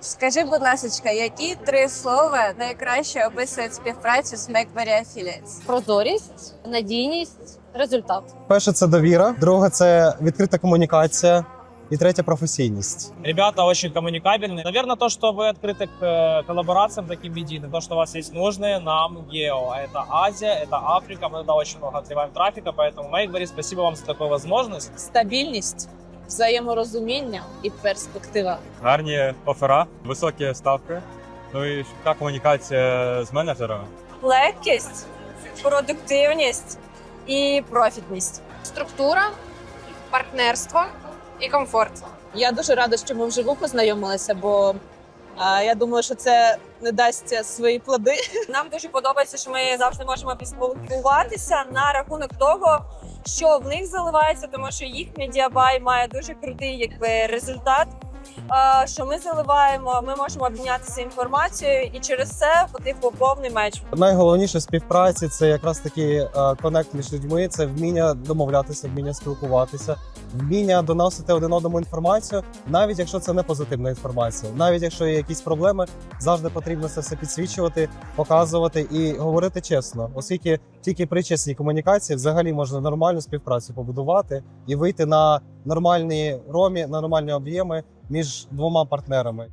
Скажи, будь ласка, які три слова найкраще описують співпрацю з MacBerry Affiliates? Прозорість, надійність, результат. Перше це довіра, друге це відкрита комунікація, і третє професійність. Ребята очень коммуникабельные. Наверное, то, что вы открыты к э, коллаборациям таким медийным, то, что у вас есть нужные нам гео. Это Азия, это Африка, мы туда очень много отливаем трафика, поэтому, Мейкбери, спасибо вам за такую возможность. Стабільність, взаєморозуміння і перспектива. гарні офера, високі ставки, ну і швидка комунікація з менеджерами. Легкість, продуктивність і профітність. структура, партнерство і комфорт. Я дуже рада, що ми вживу познайомилися, бо я думаю, що це не дасть свої плоди. Нам дуже подобається, що ми завжди можемо поспілкуватися на рахунок того, що в них заливається, тому що їх медіабай має дуже крутий якби результат. Е, Що ми заливаємо, ми можемо обмінятися інформацією, і через це типу повний меч. Найголовніше співпраці це якраз таки е, конект між людьми, це вміння домовлятися, вміння спілкуватися, вміння доносити один одному інформацію, навіть якщо це не позитивна інформація, навіть якщо є якісь проблеми, завжди потрібно це все підсвічувати, показувати і говорити чесно, оскільки тільки при чесній комунікації взагалі можна нормальну співпрацю побудувати і вийти на нормальні ромі, на нормальні об'єми між двома партнерами.